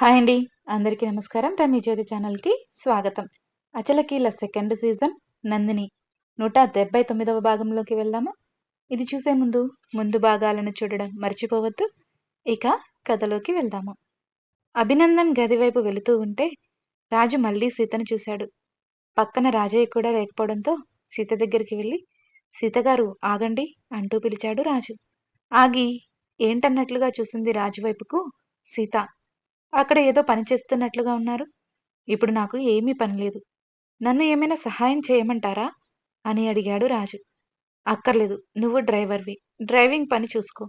Hi అండి. అందరికీ నమస్కారం. రమీ జ్యోతి ఛానల్కి స్వాగతం. అచలకీల సెకండ్ సీజన్ నందిని. నూట డెబ్బై తొమ్మిదవ భాగంలోకి వెళ్దామా? ఇది చూసే ముందు ముందు భాగాలను చూడడం మర్చిపోవద్దు. ఇక కథలోకి వెళ్దాము? అభినందన్ గది వైపు వెళుతూ ఉంటే రాజు మళ్ళీ సీతను చూశాడు. పక్కన రాజయ్య కూడా లేకపోవడంతో సీత దగ్గరికి వెళ్ళి సీతగారు ఆగండి అంటూ పిలిచాడు రాజు. ఆగి ఏంటన్నట్లుగా చూసింది రాజు వైపుకు సీత? అక్కడ ఏదో పని చేస్తున్నట్లుగా ఉన్నారు. ఇప్పుడు నాకు ఏమీ పని లేదు. నన్ను ఏమైనా సహాయం చేయమంటారా? అని అడిగాడు రాజు. అక్కర్లేదు నువ్వు డ్రైవర్వి. డ్రైవింగ్ పని చూసుకో.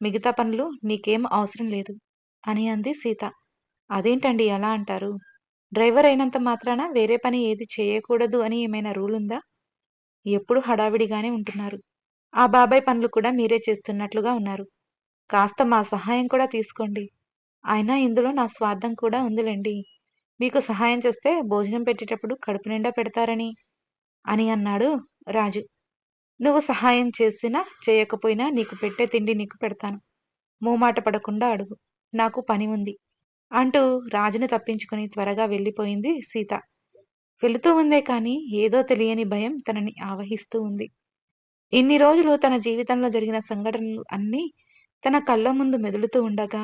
మిగతా పనులు నీకేం అవసరం లేదు అని అంది సీత. అదేంటండి ఎలా అంటారు? డ్రైవర్ అయినంత మాత్రాన వేరే పని ఏది చేయకూడదు అని ఏమైనా రూల్ ఉందా? ఎప్పుడు హడావిడిగానే ఉంటున్నారు. ఆ బాబాయ్ పనులు కూడా మీరే చేస్తున్నట్లుగా ఉన్నారు. కాస్త మా సహాయం కూడా తీసుకోండి అయినా ఇందులో నా స్వార్థం కూడా ఉందిలేండి. మీకు సహాయం చేస్తే భోజనం పెట్టేటప్పుడు కడుపు నిండా పెడతారని అని అన్నాడు రాజు. నువ్వు సహాయం చేసినా చేయకపోయినా నీకు పెట్టే తిండి నీకు పెడతాను. మూమాట పడకుండా అడుగు. నాకు పని ఉంది. అంటూ రాజును తప్పించుకొని త్వరగా వెళ్ళిపోయింది సీత. వెళుతూ ఉందే కానీ ఏదో తెలియని భయం తనని ఆవహిస్తూ ఉంది. ఇన్ని రోజులు తన జీవితంలో జరిగిన సంఘటనలు అన్నీ తన కళ్ళ ముందు మెదులుతూ ఉండగా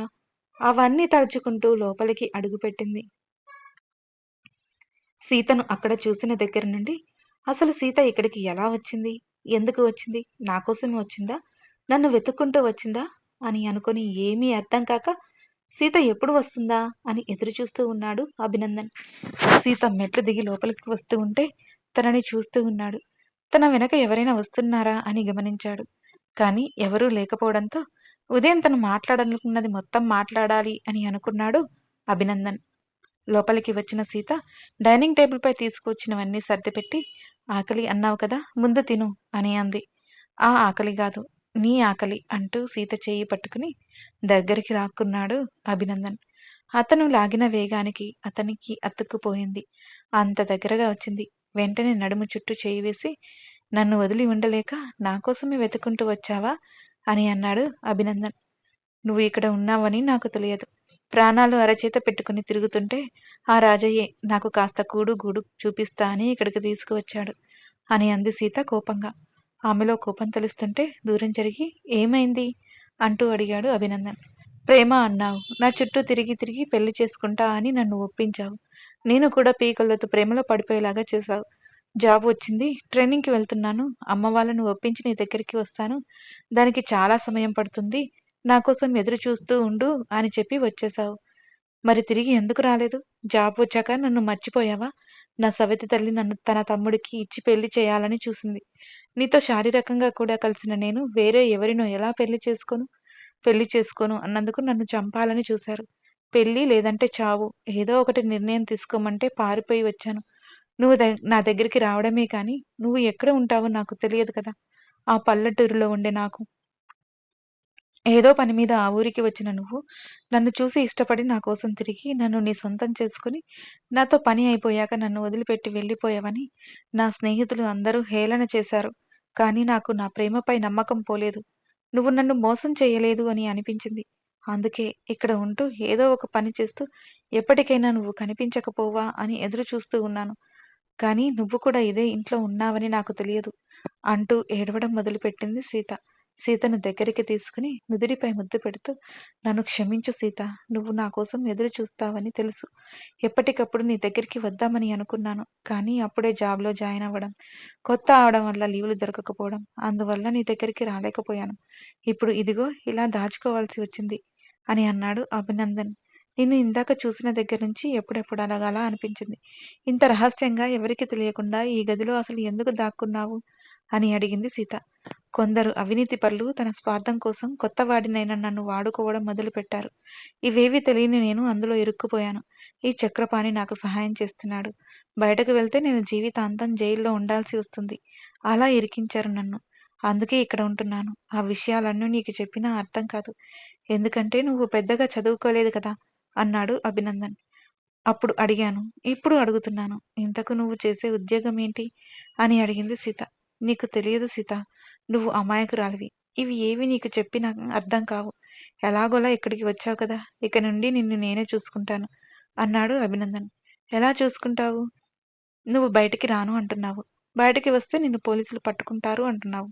అవన్నీ తలుచుకుంటూ లోపలికి అడుగుపెట్టింది. సీతను అక్కడ చూసిన దగ్గర నుండి అసలు సీత ఇక్కడికి ఎలా వచ్చింది? ఎందుకు వచ్చింది? నా కోసమే వచ్చిందా? నన్ను వెతుక్కుంటూ వచ్చిందా? అని అనుకుని ఏమీ అర్థం కాక సీత ఎప్పుడు వస్తుందా? అని ఎదురు చూస్తూ ఉన్నాడు అభినందన్. సీత మెట్లు దిగి లోపలికి వస్తూ ఉంటే తనని చూస్తూ ఉన్నాడు. తన వెనక ఎవరైనా వస్తున్నారా అని గమనించాడు. కానీ ఎవరూ లేకపోవడంతో ఉదయం తను మాట్లాడాలనుకున్నది మొత్తం మాట్లాడాలి అని అనుకున్నాడు అభినందన్. లోపలికి వచ్చిన సీత డైనింగ్ టేబుల్పై తీసుకొచ్చినవన్నీ సర్దిపెట్టి ఆకలి అన్నావు కదా ముందు తిను అని అంది. ఆ ఆకలి కాదు నీ ఆకలి అంటూ సీత చేయి పట్టుకుని దగ్గరికి లాక్కున్నాడు అభినందన్. అతను లాగిన వేగానికి అతనికి అతుక్కుపోయింది. అంత దగ్గరగా వచ్చింది. వెంటనే నడుము చుట్టూ చేయి వేసి నన్ను వదిలి ఉండలేక నా కోసమే వెతుకుంటూ వచ్చావా? అని అన్నాడు అభినందన్. నువ్వు ఇక్కడ ఉన్నావని నాకు తెలియదు. ప్రాణాలు అరచేత పెట్టుకుని తిరుగుతుంటే ఆ రాజయ్యే నాకు కాస్త కూడు గూడు చూపిస్తా అని ఇక్కడికి తీసుకువచ్చాడు అని అంది సీత కోపంగా. ఆమెలో కోపం తెలుస్తుంటే దూరం జరిగి ఏమైంది అంటూ అడిగాడు అభినందన్. ప్రేమ అన్నావు. నా చుట్టూ తిరిగి తిరిగి పెళ్ళి చేసుకుంటా అని నన్ను ఒప్పించావు. నేను కూడా పీకలతో ప్రేమలో పడిపోయేలాగా చేశావు. జాబ్ వచ్చింది. ట్రైనింగ్కి వెళ్తున్నాను. అమ్మ వాళ్ళను ఒప్పించి నీ దగ్గరికి వస్తాను. దానికి చాలా సమయం పడుతుంది. నా కోసం ఎదురు చూస్తూ ఉండు అని చెప్పి వచ్చేశావు. మరి తిరిగి ఎందుకు రాలేదు? జాబ్ వచ్చాక నన్ను మర్చిపోయావా? నా సవితి తల్లి నన్ను తన తమ్ముడికి ఇచ్చి పెళ్ళి చేయాలని చూసింది. నీతో శారీరకంగా కూడా కలిసిన నేను వేరే ఎవరినో ఎలా పెళ్ళి చేసుకోను? పెళ్ళి చేసుకోను అన్నందుకు నన్ను చంపాలని చూశారు. పెళ్ళి లేదంటే చావు. ఏదో ఒకటి నిర్ణయం తీసుకోమంటే పారిపోయి వచ్చాను. నువ్వు నా దగ్గరికి రావడమే కానీ నువ్వు ఎక్కడ ఉంటావో నాకు తెలియదు కదా. ఆ పల్లెటూరులో ఉండే నాకు. ఏదో పని మీద ఆ ఊరికి వచ్చిన నువ్వు నన్ను చూసి ఇష్టపడి నా కోసం తిరిగి నన్ను నీ సొంతం చేసుకుని నాతో పని అయిపోయాక నన్ను వదిలిపెట్టి వెళ్ళిపోయావని నా స్నేహితులు అందరూ హేళన చేశారు. కానీ నాకు నా ప్రేమపై నమ్మకం పోలేదు. నువ్వు నన్ను మోసం చేయలేదు అని అనిపించింది. అందుకే ఇక్కడ ఉంటూ ఏదో ఒక పని చేస్తూ ఎప్పటికైనా నువ్వు కనిపించకపోవా అని ఎదురు చూస్తూ ఉన్నాను. కానీ నువ్వు కూడా ఇదే ఇంట్లో ఉన్నావని నాకు తెలియదు అంటూ ఏడవడం మొదలుపెట్టింది సీత. సీతను దగ్గరికి తీసుకుని నుదిరిపై ముద్దు పెడుతూ నన్ను క్షమించు సీత నువ్వు నా కోసం ఎదురు చూస్తావని తెలుసు. ఎప్పటికప్పుడు నీ దగ్గరికి వద్దామని అనుకున్నాను కానీ అప్పుడే జాబ్లో జాయిన్ అవ్వడం కొత్త అవడం వల్ల లీవులు దొరకకపోవడం అందువల్ల నీ దగ్గరికి రాలేకపోయాను. ఇప్పుడు ఇదిగో ఇలా దాచుకోవాల్సి వచ్చింది అని అన్నాడు అభినందన్. నిన్ను ఇందాక చూసిన దగ్గర నుంచి ఎప్పుడెప్పుడు అడగాలా అనిపించింది. ఇంత రహస్యంగా ఎవరికి తెలియకుండా ఈ గదిలో అసలు ఎందుకు దాక్కున్నావు? అని అడిగింది సీత. కొందరు అవినీతి పరులు తన స్వార్థం కోసం కొత్త వాడినైనా నన్ను వాడుకోవడం మొదలుపెట్టారు. ఇవేవి తెలియని నేను అందులో ఇరుక్కుపోయాను. ఈ చక్రపాణి నాకు సహాయం చేస్తున్నాడు. బయటకు వెళ్తే నేను జీవితాంతం జైల్లో ఉండాల్సి వస్తుంది. అలా ఇరికించారు నన్ను. అందుకే ఇక్కడ ఉంటున్నాను. ఆ విషయాలన్నీ నీకు చెప్పినా అర్థం కాదు. ఎందుకంటే నువ్వు పెద్దగా చదువుకోలేదు కదా. అన్నాడు అభినందన్. అప్పుడు అడిగాను ఇప్పుడు అడుగుతున్నాను ఇంతకు నువ్వు చేసే ఉద్యోగం ఏంటి? అని అడిగింది సీత. నీకు తెలియదు సీత నువ్వు అమాయకురాలివి. ఇవి ఏవి నీకు చెప్పి నాకు అర్థం కావు. ఎలాగోలా ఇక్కడికి వచ్చావు కదా ఇక నుండి నిన్ను నేనే చూసుకుంటాను అన్నాడు అభినందన్. ఎలా చూసుకుంటావు? నువ్వు బయటికి రాను అంటున్నావు. బయటికి వస్తే నిన్ను పోలీసులు పట్టుకుంటారు అంటున్నావు.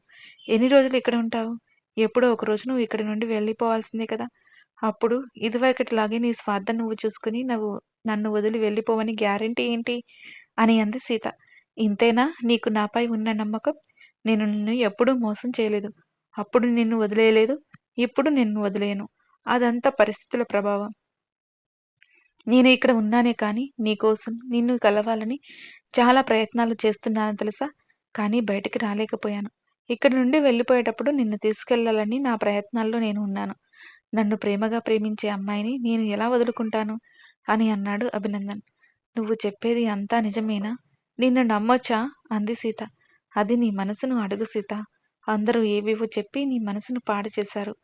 ఎన్ని రోజులు ఇక్కడ ఉంటావు? ఎప్పుడో ఒక రోజు నువ్వు ఇక్కడి నుండి వెళ్ళిపోవాల్సిందే కదా. అప్పుడు ఇదివరకటిలాగే నీ స్వార్థం నువ్వు చూసుకుని నువ్వు నన్ను వదిలి వెళ్ళిపోవని గ్యారెంటీ ఏంటి? అని అంది సీత. ఇంతేనా? నీకు నాపై ఉన్న నమ్మకం? నేను నిన్ను ఎప్పుడూ మోసం చేయలేదు. అప్పుడు నిన్ను వదిలేయలేదు. ఇప్పుడు నిన్ను వదిలేను. అదంతా పరిస్థితుల ప్రభావం. నేను ఇక్కడ ఉన్నానే కానీ నీకోసం నిన్ను కలవాలని చాలా ప్రయత్నాలు చేస్తున్నాను తెలుసా? కానీ బయటికి రాలేకపోయాను. ఇక్కడ నుండి వెళ్ళిపోయేటప్పుడు నిన్ను తీసుకెళ్ళాలని నా ప్రయత్నాల్లో నేను ఉన్నాను. నన్ను ప్రేమగా ప్రేమించే అమ్మాయిని నేను ఎలా వదులుకుంటాను? అని అన్నాడు అభినందన్. నువ్వు చెప్పేది అంతా నిజమేనా? నిన్ను నమ్మొచ్చా? అంది సీత. అది నీ మనసును అడుగు సీత. అందరూ ఏవేవో చెప్పి నీ మనసును పాడు చేశారు.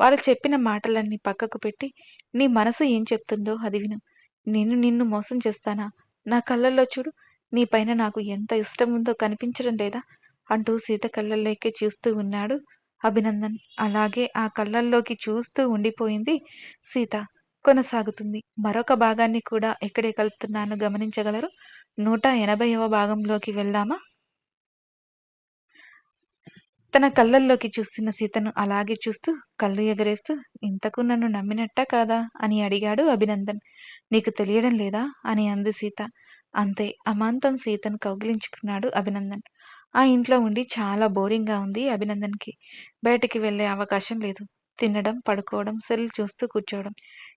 వాళ్ళు చెప్పిన మాటలన్నీ పక్కకు పెట్టి నీ మనసు ఏం చెప్తుందో అది విను. నేను నిన్ను మోసం చేస్తానా? నా కళ్ళల్లో చూడు. నీ పైన నాకు ఎంత ఇష్టం ఉందో కనిపించడం లేదా? అంటూ సీత కళ్ళల్లోకి చూస్తూ ఉన్నాడు అభినందన్. అలాగే ఆ కళ్ళల్లోకి చూస్తూ ఉండిపోయింది సీత. కొనసాగుతుంది. మరొక భాగాన్ని కూడా ఎక్కడే కలుపుతున్నాను గమనించగలరు? నూట ఎనభైవ భాగంలోకి వెళ్దామా? తన కళ్ళల్లోకి చూస్తున్న సీతను అలాగే చూస్తూ కళ్ళు ఎగరేస్తూ ఇంతకు నన్ను నమ్మినట్టా కాదా అని అడిగాడు అభినందన్. నీకు తెలియడం లేదా? అని అంది సీత. అంతే అమాంతం సీతను కౌగిలించుకున్నాడు అభినందన్. ఆ ఇంట్లో ఉండి చాలా బోరింగ్గా ఉంది అభినందన్కి. బయటికి వెళ్ళే అవకాశం లేదు. తినడం పడుకోవడం సెల్ చూస్తూ కూర్చోవడం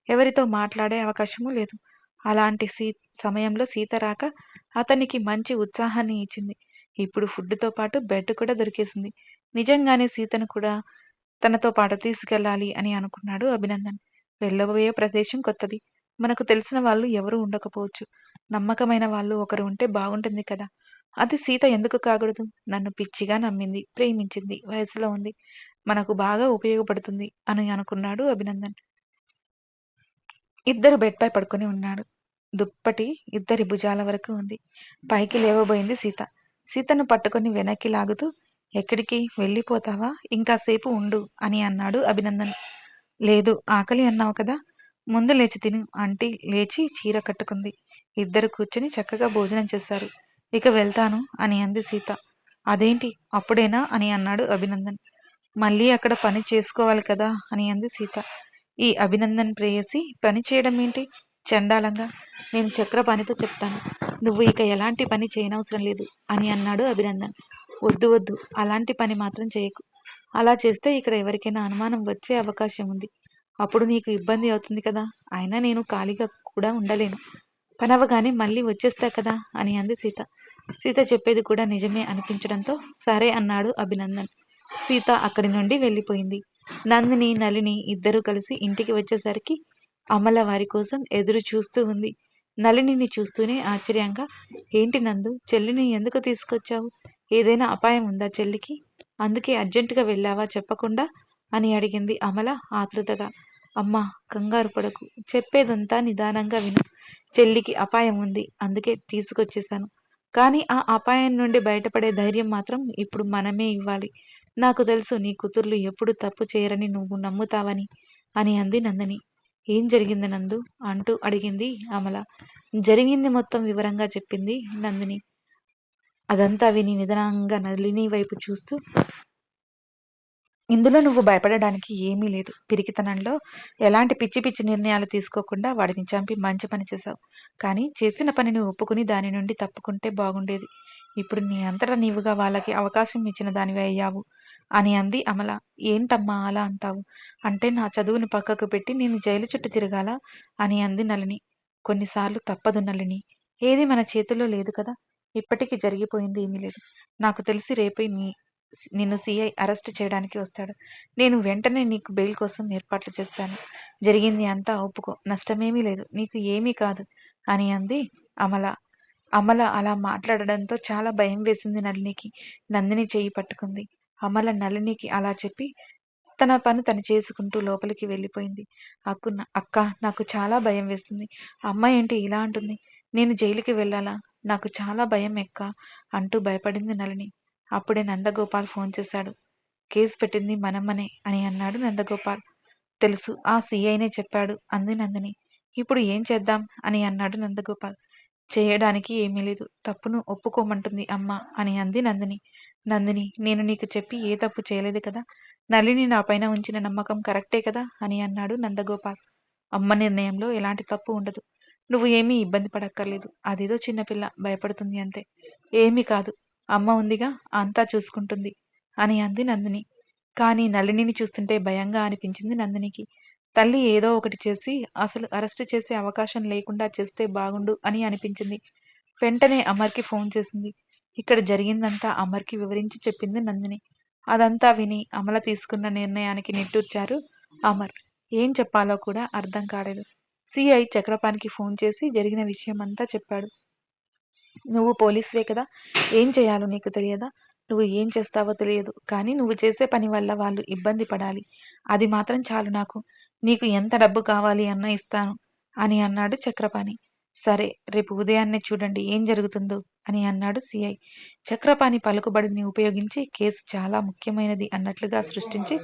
ఎవరితో మాట్లాడే అవకాశము లేదు. అలాంటి సీ సమయంలో సీత రాక అతనికి మంచి ఉత్సాహాన్ని ఇచ్చింది. ఇప్పుడు ఫుడ్తో పాటు బెడ్ కూడా దొరికేసింది. నిజంగానే సీతను కూడా తనతో పాటు తీసుకెళ్ళాలి అని అనుకున్నాడు అభినందన్. వెళ్ళబోయే ప్రదేశం కొత్తది. మనకు తెలిసిన వాళ్ళు ఎవరు ఉండకపోవచ్చు. నమ్మకమైన వాళ్ళు ఒకరు ఉంటే బాగుంటుంది కదా. అది సీత ఎందుకు కాకూడదు? నన్ను పిచ్చిగా నమ్మింది ప్రేమించింది వయసులో ఉంది. మనకు బాగా ఉపయోగపడుతుంది అని అనుకున్నాడు అభినందన్. ఇద్దరు బెడ్పై పడుకొని ఉన్నాడు. దుప్పటి ఇద్దరి భుజాల వరకు ఉంది. పైకి లేవబోయింది సీత. సీతను పట్టుకొని వెనక్కి లాగుతూ ఎక్కడికి? వెళ్ళిపోతావా? ఇంకాసేపు ఉండు అని అన్నాడు అభినందన్. లేదు ఆకలి అన్నావు కదా. ముందు లేచి తిను. ఆంటీ లేచి చీర కట్టుకుంది. ఇద్దరు కూర్చుని చక్కగా భోజనం చేశారు. ఇక వెళ్తాను అని అంది సీత. అదేంటి? అప్పుడేనా? అని అన్నాడు అభినందన్. మళ్ళీ అక్కడ పని చేసుకోవాలి కదా? అని అంది సీత. ఈ అభినందన్ ప్రేయసి పని చేయడం ఏంటి? చండాలంగా. నేను చక్ర పనితో చెప్తాను. నువ్వు ఇక ఎలాంటి పని చేయనవసరం లేదు అని అన్నాడు అభినందన్. వద్దు వద్దు. అలాంటి పని మాత్రం చేయకు. అలా చేస్తే ఇక్కడ ఎవరికైనా అనుమానం వచ్చే అవకాశం ఉంది. అప్పుడు నీకు ఇబ్బంది అవుతుంది కదా? అయినా నేను ఖాళీగా కూడా ఉండలేను. పనవగానే మళ్ళీ వచ్చేస్తా కదా అని అంది సీత. సీత చెప్పేది కూడా నిజమే అనిపించడంతో సరే అన్నాడు అభినందన్. సీత అక్కడి నుండి వెళ్ళిపోయింది. నందిని నలిని ఇద్దరూ కలిసి ఇంటికి వచ్చేసరికి అమల వారి కోసం ఎదురు చూస్తూ ఉంది. నలినిని చూస్తూనే ఆశ్చర్యంగా ఏంటి నందు చెల్లిని ఎందుకు తీసుకొచ్చావు? ఏదైనా అపాయం ఉందా చెల్లికి? అందుకే అర్జెంటుగా వెళ్ళావా చెప్పకుండా? అని అడిగింది అమల ఆతృతగా. అమ్మా కంగారు పడకు. చెప్పేదంతా నిదానంగా విను. చెల్లికి అపాయం ఉంది. అందుకే తీసుకొచ్చేశాను కానీ ఆ అపాయం నుండి బయటపడే ధైర్యం మాత్రం ఇప్పుడు మనమే ఇవ్వాలి. నాకు తెలుసు నీ కూతుర్లు ఎప్పుడు తప్పు చేయరని నువ్వు నమ్ముతావని అని అంది నందిని. ఏం జరిగింది నందు? అంటూ అడిగింది అమల. జరిగింది మొత్తం వివరంగా చెప్పింది నందిని. అదంతా విని నిదానంగా నలిని వైపు చూస్తూ ఇందులో నువ్వు భయపడడానికి ఏమీ లేదు. పిరికితనంలో ఎలాంటి పిచ్చి పిచ్చి నిర్ణయాలు తీసుకోకుండా వాడిని చంపి మంచి పని చేశావు. కానీ చేసిన పనిని ఒప్పుకుని దాని నుండి తప్పుకుంటే బాగుండేది. ఇప్పుడు నీ అంతటా నీవుగా వాళ్ళకి అవకాశం ఇచ్చిన దానివి అయ్యావు అని అంది అమల. ఏంటమ్మా అలా అంటావు? అంటే నా చదువుని పక్కకు పెట్టి నేను జైలు చుట్టూ తిరగాల? అని అంది నలిని కొన్నిసార్లు తప్పదు నలిని ఏది మన చేతుల్లో లేదు కదా. ఇప్పటికీ జరిగిపోయింది ఏమీ లేదు. నాకు తెలిసి రేపే నీ నిన్ను సిఐ అరెస్ట్ చేయడానికి వస్తాడు. నేను వెంటనే నీకు బెయిల్ కోసం ఏర్పాట్లు చేస్తాను. జరిగింది అంతా ఒప్పుకో. నష్టమేమీ లేదు. నీకు ఏమీ కాదు అని అంది అమల. అమల అలా మాట్లాడడంతో చాలా భయం వేసింది నళినికి. నందిని చేయి పట్టుకుంది. అమల నళినికి అలా చెప్పి తన పని తను చేసుకుంటూ లోపలికి వెళ్ళిపోయింది. అక్కు అక్క నాకు చాలా భయం వేస్తుంది. అమ్మాయి ఏంటి ఇలా అంటుంది. నేను జైలుకి వెళ్ళాలా? నాకు చాలా భయం ఎక్క అంటూ భయపడింది నళిని. అప్పుడే నందగోపాల్ ఫోన్ చేశాడు. కేసు పెట్టింది మనమ్మనే అని అన్నాడు నందగోపాల్. తెలుసు ఆ సీఐనే చెప్పాడు అంది నందిని. ఇప్పుడు ఏం చేద్దాం అని అన్నాడు నందగోపాల్. చేయడానికి ఏమీ లేదు తప్పును ఒప్పుకోమంటుంది అమ్మ అని అంది నందిని. నందిని నేను నీకు చెప్పి ఏ తప్పు చేయలేదు కదా నళిని నా పైన ఉంచిన నమ్మకం కరెక్టే కదా అని అన్నాడు నందగోపాల్. అమ్మ నిర్ణయంలో ఎలాంటి తప్పు ఉండదు. నువ్వు ఏమీ ఇబ్బంది పడక్కర్లేదు. అదేదో చిన్నపిల్ల భయపడుతుంది అంతే. ఏమీ కాదు. అమ్మ ఉందిగా అంతా చూసుకుంటుంది అని అంది నందిని. కానీ నళినిని చూస్తుంటే భయంగా అనిపించింది నందినికి. తల్లి ఏదో ఒకటి చేసి అసలు అరెస్ట్ చేసే అవకాశం లేకుండా చేస్తే బాగుండు అని అనిపించింది. వెంటనే అమర్కి ఫోన్ చేసింది. ఇక్కడ జరిగిందంతా అమర్కి వివరించి చెప్పింది నందిని. అదంతా విని అమల తీసుకున్న నిర్ణయానికి నిట్టూర్చారు అమర్. ఏం చెప్పాలో కూడా అర్థం కాలేదు. సిఐ చక్రపాణికి ఫోన్ చేసి జరిగిన విషయం అంతా చెప్పాడు. నువ్వు పోలీసువే కదా? ఏం చేయాలో నీకు తెలియదా? నువ్వు ఏం చేస్తావో తెలియదు. కానీ నువ్వు చేసే పని వల్ల వాళ్ళు ఇబ్బంది పడాలి. అది మాత్రం చాలు నాకు. నీకు ఎంత డబ్బు కావాలి అన్నా ఇస్తాను అని అన్నాడు చక్రపాణి. సరే రేపు ఉదయాన్నే చూడండి ఏం జరుగుతుందో అని అన్నాడు సిఐ. చక్రపాణి పలుకుబడిని ఉపయోగించి కేసు చాలా ముఖ్యమైనది అన్నట్లుగా సృష్టించి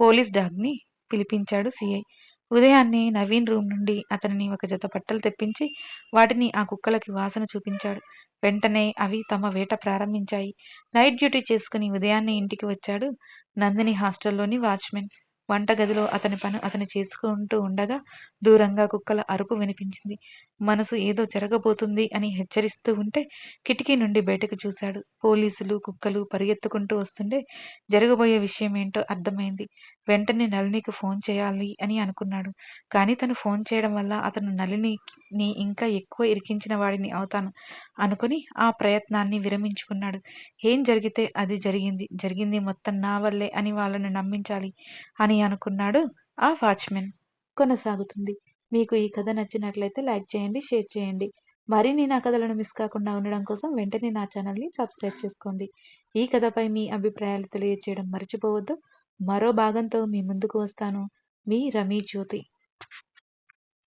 పోలీస్ డాగ్ని పిలిపించాడు సిఐ. ఉదయాన్నే నవీన్ రూమ్ నుండి అతనిని ఒక జత బట్టలు తెప్పించి వాటిని ఆ కుక్కలకి వాసన చూపించాడు. వెంటనే అవి తమ వేట ప్రారంభించాయి. నైట్ డ్యూటీ చేసుకుని ఉదయాన్నే ఇంటికి వచ్చాడు నందిని హాస్టల్లోని వాచ్మెన్. వంటగదిలో అతని పని అతను చేసుకుంటూ ఉండగా దూరంగా కుక్కల అరుపు వినిపించింది. మనసు ఏదో జరగబోతుంది అని హెచ్చరిస్తూ ఉంటే కిటికీ నుండి బయటకు చూశాడు. పోలీసులు కుక్కలు పరిగెత్తుకుంటూ వస్తుండే జరగబోయే విషయం ఏంటో అర్థమైంది. వెంటనే నళినికి ఫోన్ చేయాలి అని అనుకున్నాడు. కానీ తను ఫోన్ చేయడం వల్ల అతను నళినిని ఇంకా ఎక్కువ ఇరికించిన వాడిని అవుతాను అనుకుని ఆ ప్రయత్నాన్ని విరమించుకున్నాడు. ఏం జరిగితే అది జరిగింది. జరిగింది మొత్తం నా వల్లే అని వాళ్ళని నమ్మించాలి అని అనుకున్నాడు ఆ వాచ్మెన్. కొనసాగుతుంది. మీకు ఈ కథ నచ్చినట్లయితే లైక్ చేయండి షేర్ చేయండి. మరిన్ని నా కథలను మిస్ కాకుండా ఉండడం కోసం వెంటనే నా ఛానల్ని సబ్స్క్రైబ్ చేసుకోండి. ఈ కథపై మీ అభిప్రాయాలు తెలియజేయడం మర్చిపోవద్దు. మరో భాగంతో మీ ముందుకు వస్తాను. మీ రమీ జ్యోతి.